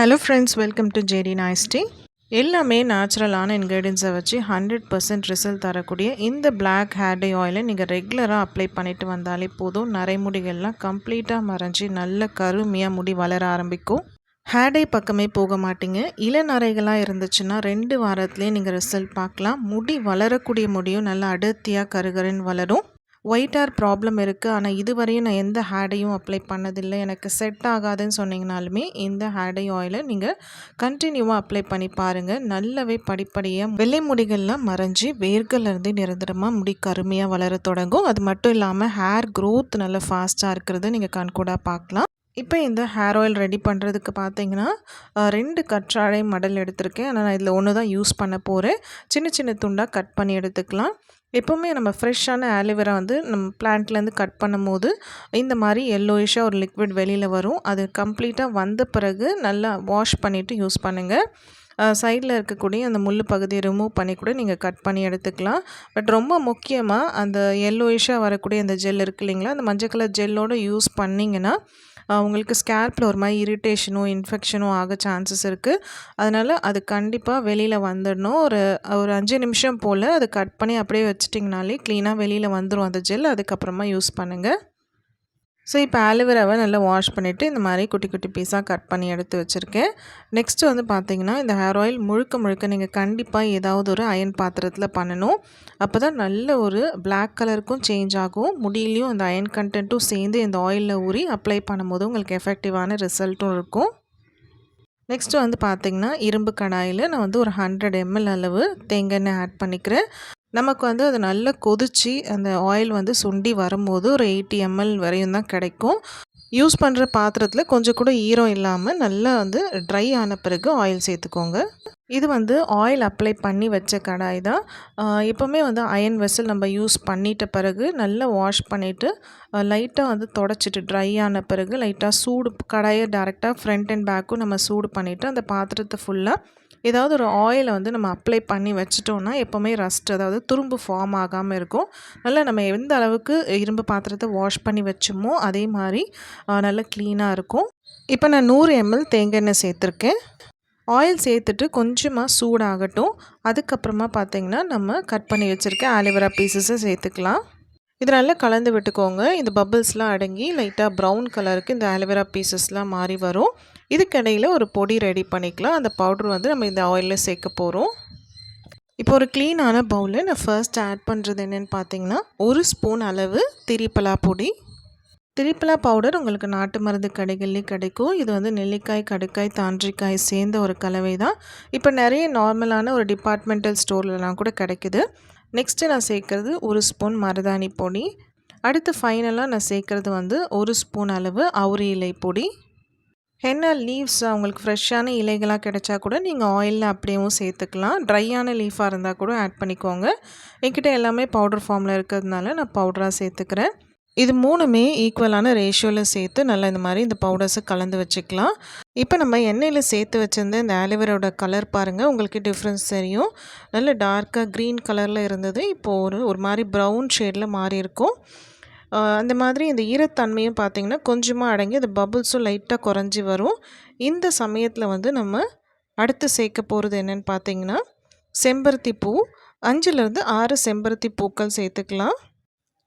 Hello friends welcome to JD நாய்ஸ்டி எல்லாமே நேச்சுரலான இன்க்ரீடியன்ஸை வச்சு ஹண்ட்ரட் பர்சன்ட் ரிசல்ட் தரக்கூடிய இந்த பிளாக் ஹேர் டே ஆயிலை நீங்கள் ரெகுலராக அப்ளை பண்ணிட்டு வந்தாலே போதும். நரைமுடிகள்லாம் கம்ப்ளீட்டாக மறைஞ்சி நல்ல கருமையாக முடி வளர ஆரம்பிக்கும். ஹேர்டே பக்கமே போக மாட்டீங்க. இளநரைகளாக இருந்துச்சுன்னா ரெண்டு வாரத்துலேயே நீங்கள் ரிசல்ட் பார்க்கலாம். முடி வளரக்கூடிய முடியும். நல்லா அடர்த்தியாக கருகருன்னு வளரும். ஒயிட் ஹேர் ப்ராப்ளம் இருக்குது ஆனால் இதுவரையும் நான் எந்த ஹேடையும் அப்ளை பண்ணதில்லை. எனக்கு செட் ஆகாதுன்னு சொன்னீங்கனாலுமே இந்த ஹேடை ஆயிலை நீங்கள் கண்டினியூவாக அப்ளை பண்ணி பாருங்கள் நல்லாவே படிப்படியாக வெள்ளை முடிகள்லாம் மறைஞ்சி வேர்கள்லேருந்து நிரந்தரமாக முடி கருமையாக வளர தொடங்கும். அது மட்டும் இல்லாமல் ஹேர் க்ரோத் நல்லா ஃபாஸ்ட்டாக இருக்கிறத நீங்கள் கண்கூடாக பார்க்கலாம். இப்போ இந்த ஹேர் ஆயில் ரெடி பண்ணுறதுக்கு பார்த்தீங்கன்னா ரெண்டு கற்றாழை மடல் எடுத்திருக்கேன். ஆனால் நான் இதில் ஒன்று தான் யூஸ் பண்ண போகிறேன் சின்ன சின்ன துண்டாக கட் பண்ணி எடுத்துக்கலாம். எப்போவுமே நம்ம ஃப்ரெஷ்ஷான ஆலிவேரா வந்து நம்ம பிளான்ட்லேருந்து கட் பண்ணும் போது இந்த மாதிரி எல்லோயிஷாக ஒரு லிக்விட் வெளியில் வரும். அது கம்ப்ளீட்டாக வந்த பிறகு நல்லா வாஷ் பண்ணிவிட்டு யூஸ் பண்ணுங்கள் சைடில் இருக்கக்கூடிய அந்த முள் பகுதியை ரிமூவ் பண்ணி கூட நீங்கள் கட் பண்ணி எடுத்துக்கலாம். பட் ரொம்ப முக்கியமாக அந்த எல்லோயிஷாக வரக்கூடிய அந்த ஜெல் இருக்கு இல்லைங்களா? அந்த மஞ்சள் கலர் ஜெல்லோடு யூஸ் பண்ணிங்கன்னா உங்களுக்கு ஸ்கேல்பில் ஒரு மாதிரி இரிட்டேஷனோ இன்ஃபெக்ஷனோ ஆக சான்சஸ் இருக்குது அதனால் அது கண்டிப்பாக வெளியில் வந்துடணும். ஒரு ஒரு அஞ்சு நிமிஷம் போல் அதை கட் பண்ணி அப்படியே வச்சிட்டிங்கனாலே க்ளீனாக வெளியில் வந்துடும் அந்த ஜெல் அதுக்கப்புறமா யூஸ் பண்ணுங்கள் ஸோ இப்போ ஆலிவேராவை நல்லா வாஷ் பண்ணிவிட்டு இந்த மாதிரி குட்டி குட்டி பீஸாக கட் பண்ணி எடுத்து வச்சுருக்கேன். நெக்ஸ்ட்டு வந்து பார்த்திங்கன்னா இந்த ஹேர் ஆயில் முழுக்க முழுக்க நீங்கள் கண்டிப்பாக ஏதாவது ஒரு அயன் பாத்திரத்தில் பண்ணணும். அப்போ தான் நல்ல ஒரு பிளாக் கலருக்கும் சேஞ்ச் ஆகும். முடியிலையும் அந்த அயன் கண்டென்ட்டும் சேர்ந்து இந்த ஆயிலில் ஊறி அப்ளை பண்ணும்போது உங்களுக்கு எஃபெக்டிவான ரிசல்ட்டும் இருக்கும். நெக்ஸ்ட்டு வந்து பார்த்திங்கன்னா இரும்பு கடாயில் நான் வந்து ஒரு ஹண்ட்ரட் எம்எல் அளவு தேங்காய் எண்ணெய் ஆட் பண்ணிக்கிறேன். நமக்கு வந்து அது நல்லா கொதித்து அந்த ஆயில் வந்து சுண்டி வரும்போது ஒரு எயிட்டி எம்எல் வரையும் தான் கிடைக்கும். யூஸ் பண்ணுற பாத்திரத்தில் கொஞ்சம் கூட ஈரம் இல்லாமல் நல்லா வந்து ட்ரை ஆன பிறகு ஆயில் சேர்த்துக்கோங்க. இது வந்து ஆயில் அப்ளை பண்ணி வச்ச கடாய் தான். எப்போவுமே வந்து அயன் வெசல் நம்ம யூஸ் பண்ணிட்ட பிறகு நல்லா வாஷ் பண்ணிவிட்டு லைட்டாக வந்து தொடச்சிட்டு ட்ரை ஆன பிறகு லைட்டாக சூடு கடாயை டேரெக்டாக ஃப்ரண்ட் அண்ட் பேக்கும் நம்ம சூடு பண்ணிவிட்டு அந்த பாத்திரத்தை ஃபுல்லாக ஏதாவது ஒரு ஆயிலை வந்து நம்ம அப்ளை பண்ணி வச்சிட்டோன்னா எப்போவுமே ரஸ்ட் அதாவது துரும்பு ஃபார்ம் ஆகாமல் இருக்கும். நல்லா நம்ம எந்த அளவுக்கு இரும்பு பாத்திரத்தை வாஷ் பண்ணி வச்சோமோ அதே மாதிரி நல்லா க்ளீனாக இருக்கும். இப்போ நான் நூறு எம்எல் தேங்காய் எண்ணெய் சேர்த்துருக்கேன். ஆயில் சேர்த்துட்டு கொஞ்சமாக சூடாகட்டும். அதுக்கப்புறமா பார்த்திங்கன்னா நம்ம கட் பண்ணி வச்சுருக்க ஆலிவரா பீசஸை சேர்த்துக்கலாம். இது நல்லா கலந்து விட்டுக்கோங்க. இந்த பபிள்ஸ்லாம் அடங்கி லைட்டாக ப்ரௌன் கலருக்கு இந்த ஆலோவேரா பீசஸ்லாம் மாறி வரும். இதுக்கிடையில் ஒரு பொடி ரெடி பண்ணிக்கலாம். அந்த பவுடர் வந்து நம்ம இந்த ஆயிலில் சேர்க்க போகிறோம் இப்போ ஒரு க்ளீனான பவுலில் நான் ஃபர்ஸ்ட் ஆட் பண்ணுறது என்னென்னு பார்த்தீங்கன்னா ஒரு ஸ்பூன் அளவு திரிப்பலா பொடி. திரிப்பலா பவுடர் உங்களுக்கு நாட்டு மருந்து கடைகள்லேயும் கிடைக்கும். இது வந்து நெல்லிக்காய் கடுக்காய் தாண்டிக்காய் சேர்ந்த ஒரு கலவை தான் இப்போ நிறைய நார்மலான ஒரு டிபார்ட்மெண்டல் ஸ்டோர்லலாம் கூட கிடைக்குது. நெக்ஸ்ட்டு நான் சேர்க்குறது ஒரு ஸ்பூன் மருதாணி பொடி. அடுத்து ஃபைனலாக நான் சேர்க்குறது வந்து ஒரு ஸ்பூன் அளவு அவுரி இலை பொடி. ஹென்னா லீவ்ஸ் அவங்களுக்கு ஃப்ரெஷ்ஷான இலைகளாக கிடைச்சா கூட நீங்கள் ஆயிலில் அப்படியேவும் சேர்த்துக்கலாம். ட்ரையான லீஃபாக இருந்தால் கூட ஆட் பண்ணிக்கோங்க. என்கிட்ட எல்லாமே பவுடர் ஃபார்மில் இருக்கிறதுனால நான் பவுடராக சேர்த்துக்கிறேன். இது மூணுமே ஈக்குவலான ரேஷியோவில் சேர்த்து நல்லா இந்த மாதிரி இந்த பவுடர்ஸை கலந்து வச்சுக்கலாம். இப்போ நம்ம எண்ணெயில் சேர்த்து வச்சுருந்த இந்த ஆலிவரோட கலர் பாருங்கள் உங்களுக்கு டிஃப்ரென்ஸ் தெரியும். நல்ல டார்க்காக க்ரீன் கலரில் இருந்தது இப்போது ஒரு ஒரு மாதிரி ப்ரௌன் ஷேடில் மாறி இருக்கும். அந்த மாதிரி இந்த ஈரத்தன்மையும் பார்த்திங்கன்னா கொஞ்சமாக அடங்கி அந்த பபுள்ஸும் லைட்டாக குறைஞ்சி வரும். இந்த சமயத்தில் வந்து நம்ம அடுத்து சேர்க்க போகிறது என்னென்னு பார்த்தீங்கன்னா செம்பருத்தி பூ. அஞ்சுலேருந்து ஆறு செம்பருத்தி பூக்கள் சேர்த்துக்கலாம்.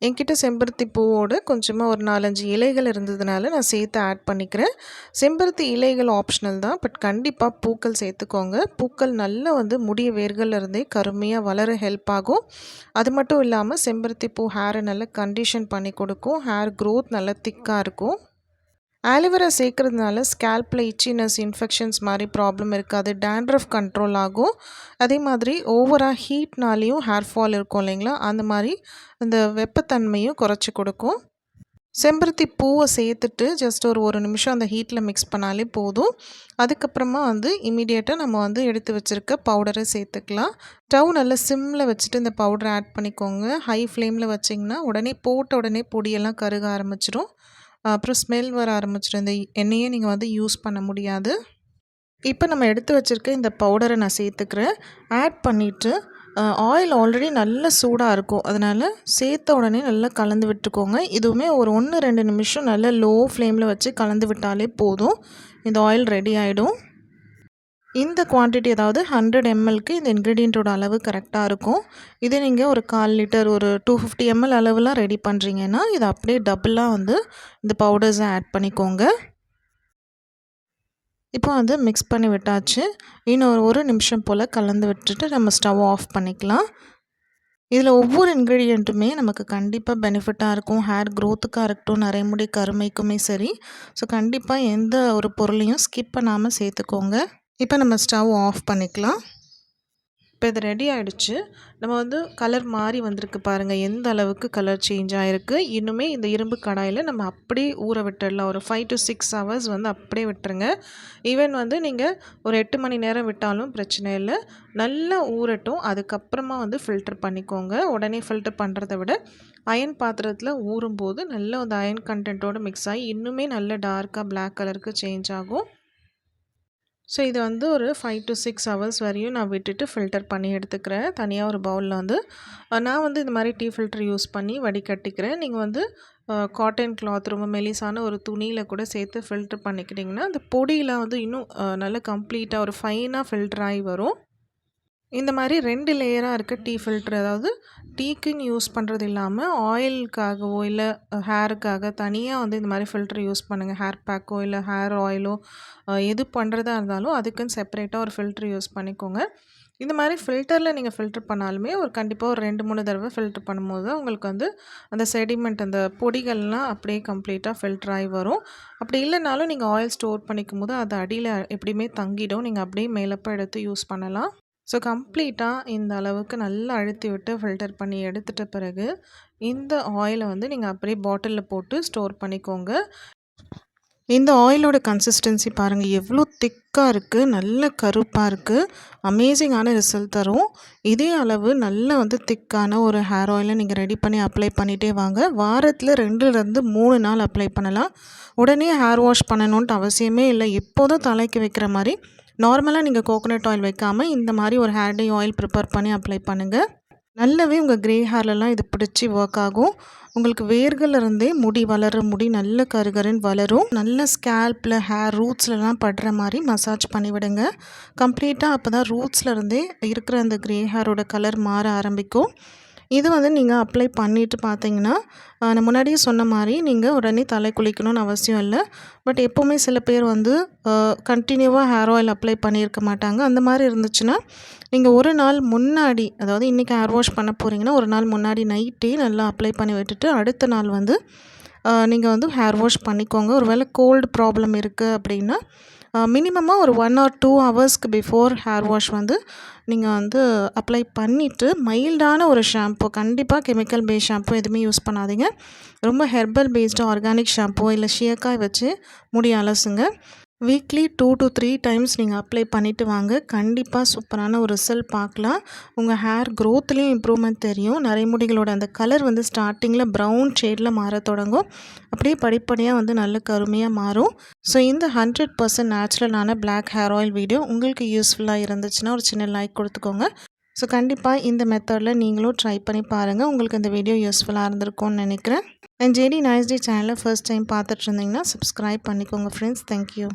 என்கிட்ட செம்பருத்தி பூவோடு கொஞ்சமாக ஒரு நாலஞ்சு இலைகள் இருந்ததுனால நான் சேர்த்து ஆட் பண்ணிக்கிறேன். செம்பருத்தி இலைகள் ஆப்ஷனல் தான் பட் கண்டிப்பாக பூக்கள் சேர்த்துக்கோங்க. பூக்கள் நல்லா வந்து முடிய வேர்கள் இருந்தே கருமையாக வளர ஹெல்ப் ஆகும். அது மட்டும் இல்லாமல் செம்பருத்தி பூ ஹேரை நல்லா கண்டிஷன் பண்ணி கொடுக்கும். ஹேர் க்ரோத் நல்லா திக்காக இருக்கும். ஆலிவேரா சேர்க்குறதுனால ஸ்கேல்பில் இச்சினஸ் இன்ஃபெக்ஷன்ஸ் மாதிரி ப்ராப்ளம் இருக்காது டேண்ட்ரஃப் கண்ட்ரோல் ஆகும். அதே மாதிரி ஓவராக ஹீட்னாலேயும் ஹேர் ஃபால் இருக்கும் இல்லைங்களா? அந்த மாதிரி அந்த வெப்பத்தன்மையும் குறைச்சி கொடுக்கும். செம்பருத்தி பூவை சேர்த்துட்டு ஜஸ்ட் ஒரு ஒரு நிமிஷம் அந்த ஹீட்டில் மிக்ஸ் பண்ணாலே போதும். அதுக்கப்புறமா வந்து இமீடியட்டாக நம்ம வந்து எடுத்து வச்சுருக்க பவுடரை சேர்த்துக்கலாம். ஸ்டவ் நல்லா சிம்மில் வச்சுட்டு இந்த பவுடரை ஆட் பண்ணிக்கோங்க. ஹை ஃப்ளேமில் வச்சிங்கன்னா உடனே போட்ட உடனே பொடியெல்லாம் கருக ஆரம்பிச்சிடும் அப்புறம் ஸ்மெல் வர ஆரம்பிச்சிடும். இந்த எண்ணெயே நீங்கள் வந்து யூஸ் பண்ண முடியாது. இப்போ நம்ம எடுத்து வச்சுருக்க இந்த பவுடரை நான் சேர்த்துக்கிறேன். ஆட் பண்ணிவிட்டு ஆயில் ஆல்ரெடி நல்ல சூடாக இருக்கும். அதனால் சேர்த்த உடனே நல்லா கலந்து விட்டுக்கோங்க. இதுவுமே ஒரு ஒன்று ரெண்டு நிமிஷம் நல்லா லோ ஃப்ளேமில் வச்சு கலந்து விட்டாலே போதும். இந்த ஆயில் ரெடி ஆகிடும் இந்த குவான்டிட்டி அதாவது ஹண்ட்ரட் எம்எல்க்கு இந்த இன்க்ரீடியண்ட்டோட அளவு கரெக்டாக இருக்கும். இதே நீங்கள் ஒரு கால் லிட்டர் ஒரு டூ ஃபிஃப்டி எம்எல் அளவுலாம் ரெடி பண்ணுறீங்கன்னா இதை அப்படியே டபுளாக வந்து இந்த பவுடர்ஸை ஆட் பண்ணிக்கோங்க. இப்போ வந்து மிக்ஸ் பண்ணி விட்டாச்சு. இன்னும் ஒரு நிமிஷம் போல் கலந்து விட்டுட்டு நம்ம ஸ்டவ் ஆஃப் பண்ணிக்கலாம். இதில் ஒவ்வொரு இன்க்ரீடியண்ட்டுமே நமக்கு கண்டிப்பாக பெனிஃபிட்டாக இருக்கும். ஹேர் க்ரோத்துக்காக இருக்கட்டும் நரைமுடி கருமைக்குமே சரி. ஸோ கண்டிப்பாக எந்த ஒரு பொருளையும் ஸ்கிப் பண்ணாமல் சேர்த்துக்கோங்க. இப்போ நம்ம ஸ்டவ் ஆஃப் பண்ணிக்கலாம். இப்போ இது ரெடி ஆகிடுச்சு நம்ம வந்து கலர் மாறி வந்திருக்கு பாருங்கள் எந்த அளவுக்கு கலர் சேஞ்ச் ஆகிருக்கு இன்னுமே இந்த இரும்பு கடாயில் நம்ம அப்படியே ஊற விட்டுடலாம். ஒரு ஃபைவ் டு சிக்ஸ் ஹவர்ஸ் வந்து அப்படியே விட்டுருங்க. ஈவன் வந்து நீங்கள் ஒரு எட்டு மணி நேரம் விட்டாலும் பிரச்சனை இல்லை. நல்லா ஊறட்டும். அதுக்கப்புறமா வந்து ஃபில்டர் பண்ணிக்கோங்க. உடனே ஃபில்டர் பண்ணுறத விட அயன் பாத்திரத்தில் ஊறும்போது நல்ல அந்த அயன் கண்டென்ட்டோடு மிக்ஸ் ஆகி இன்னுமே நல்ல டார்க்காக பிளாக் கலருக்கு சேஞ்ச் ஆகும். ஸோ இது வந்து ஒரு ஃபைவ் டு சிக்ஸ் ஹவர்ஸ் வரையும் நான் விட்டுட்டு ஃபில்டர் பண்ணி எடுத்துக்கிறேன். தனியாக ஒரு பவுலில் வந்து. நான் வந்து இந்த மாதிரி டீ ஃபில்டர் யூஸ் பண்ணி வடிகட்டிக்கிறேன். நீங்கள் வந்து காட்டன் கிளாத் ரொம்ப மெலிசான ஒரு துணியில் கூட சேர்த்து ஃபில்டர் பண்ணிக்கிட்டிங்கன்னா அந்த பொடியெலாம் வந்து இன்னும் நல்லா கம்ப்ளீட்டாக ஒரு ஃபைனாக ஃபில்டர் ஆகி வரும். இந்த மாதிரி ரெண்டு லேயராக இருக்க டீ ஃபில்ட்ரு அதாவது டீக்குன்னு யூஸ் பண்ணுறது இல்லாமல் ஆயிலுக்காகவோ இல்லை ஹேருக்காக தனியாக வந்து இந்த மாதிரி ஃபில்ட்ரு யூஸ் பண்ணுங்கள் ஹேர் பேக்கோ இல்லை ஹேர் ஆயிலோ எது பண்ணுறதா இருந்தாலும் அதுக்குன்னு செப்பரேட்டாக ஒரு ஃபில்ட்ரு யூஸ் பண்ணிக்கோங்க. இந்த மாதிரி ஃபில்டரில் நீங்கள் ஃபில்ட்ரு பண்ணாலுமே ஒரு கண்டிப்பாக ஒரு ரெண்டு மூணு தடவை ஃபில்ட்ரு பண்ணும்போது உங்களுக்கு வந்து அந்த செடிமெண்ட் அந்த பொடிகள்லாம் அப்படியே கம்ப்ளீட்டாக ஃபில்டர் ஆகி வரும். அப்படி இல்லைனாலும் நீங்கள் ஆயில் ஸ்டோர் பண்ணிக்கும் போது அது அடியில் எப்படியுமே தங்கிடும். நீங்கள் அப்படியே மேலப்போ எடுத்து யூஸ் பண்ணலாம். ஸோ கம்ப்ளீட்டாக இந்த அளவுக்கு நல்லா அழுத்தி விட்டு ஃபில்டர் பண்ணி எடுத்துட்ட பிறகு இந்த ஆயிலை வந்து நீங்கள் அப்படியே பாட்டிலில் போட்டு ஸ்டோர் பண்ணிக்கோங்க. இந்த ஆயிலோட கன்சிஸ்டன்சி பாருங்கள் எவ்வளோ திக்காக இருக்குது நல்ல கருப்பாக இருக்குது அமேசிங்கான ரிசல்ட் தரும். இதே அளவு நல்ல வந்து திக்கான ஒரு ஹேர் ஆயிலை நீங்கள் ரெடி பண்ணி அப்ளை பண்ணிகிட்டே வாங்க. வாரத்தில் ரெண்டுலேருந்து மூணு நாள் அப்ளை பண்ணலாம். உடனே ஹேர் வாஷ் பண்ணணுன்ட்டு அவசியமே இல்லை. எப்போதும் தலைக்கு வைக்கிற மாதிரி நார்மலாக நீங்கள் கோகோனட் ஆயில் வைக்காமல் இந்த மாதிரி ஒரு ஹேர் டே ஆயில் ப்ரிப்பேர் பண்ணி அப்ளை பண்ணுங்கள் நல்லாவே உங்கள் க்ரே ஹேர்லலாம் இது பிடிச்சி ஒர்க் ஆகும். உங்களுக்கு வேர்கள்லேருந்தே முடி வளர முடி நல்ல கருகருன்னு வளரும். நல்ல ஸ்கேல்பில் ஹேர் ரூட்ஸ்லலாம் படுற மாதிரி மசாஜ் பண்ணிவிடுங்க கம்ப்ளீட்டாக அப்போ தான் ரூட்ஸ்லேருந்தே இருக்கிற அந்த க்ரே ஹேரோட கலர் மாற ஆரம்பிக்கும். இது வந்து நீங்கள் அப்ளை பண்ணிவிட்டு பார்த்தீங்கன்னா நான் முன்னாடியே சொன்ன மாதிரி நீங்கள் உடனே தலை குளிக்கணும்னு அவசியம் இல்லை. பட் எப்போவுமே சில பேர் வந்து கண்டினியூவாக ஹேர் ஆயில் அப்ளை பண்ணியிருக்க மாட்டாங்க. அந்த மாதிரி இருந்துச்சுன்னா நீங்கள் ஒரு நாள் முன்னாடி அதாவது இன்றைக்கி ஹேர் வாஷ் பண்ண போகிறீங்கன்னா ஒரு நாள் முன்னாடி நைட்டே நல்லா அப்ளை பண்ணி விட்டுட்டு அடுத்த நாள் வந்து நீங்கள் வந்து ஹேர் வாஷ் பண்ணிக்கோங்க. ஒரு வேளை கோல்டு ப்ராப்ளம் இருக்குது அப்படின்னா மினிமமாக ஒரு ஒன் ஆர் டூ ஹவர்ஸ்க்கு பிஃபோர் ஹேர் வாஷ் வந்து நீங்கள் வந்து அப்ளை பண்ணிவிட்டு மைல்டான ஒரு ஷாம்பு கண்டிப்பாக கெமிக்கல் பேஸ் ஷாம்பு எதுவுமே யூஸ் பண்ணாதீங்க. ரொம்ப ஹெர்பல் பேஸ்டு ஆர்கானிக் ஷாம்பு இல்லை ஷியக்காய் வச்சு முடி அலசுங்க. Weekly two to three times நீங்கள் அப்ளை பண்ணிவிட்டு வாங்க. கண்டிப்பாக சூப்பரான ஒரு ரிசல்ட் பார்க்கலாம். உங்கள் ஹேர் க்ரோத்லேயும் இம்ப்ரூவ்மெண்ட் தெரியும். நரைமுடிகளோட அந்த கலர் வந்து ஸ்டார்டிங்கில் ப்ரௌன் ஷேடில் மாற தொடங்கும். அப்படியே படிப்படியாக வந்து நல்ல கருமையாக மாறும். ஸோ இந்த ஹண்ட்ரட் பர்சன்ட் நேச்சுரலான பிளாக் ஹேர் ஆயில் வீடியோ உங்களுக்கு யூஸ்ஃபுல்லாக இருந்துச்சுன்னா ஒரு சின்ன லைக் கொடுத்துக்கோங்க. ஸோ கண்டிப்பாக இந்த மெத்தடில் நீங்களும் ட்ரை பண்ணி பாருங்கள் உங்களுக்கு இந்த வீடியோ யூஸ்ஃபுல்லாக இருந்திருக்கும்னு நினைக்கிறேன். அண்ட் ஜேடி நைஸ் டே சேனலை ஃபர்ஸ்ட் டைம் பார்த்துட்டு இருந்தீங்கன்னா சப்ஸ்கிரைப் பண்ணிக்கோங்க ஃப்ரெண்ட்ஸ் தேங்க்யூ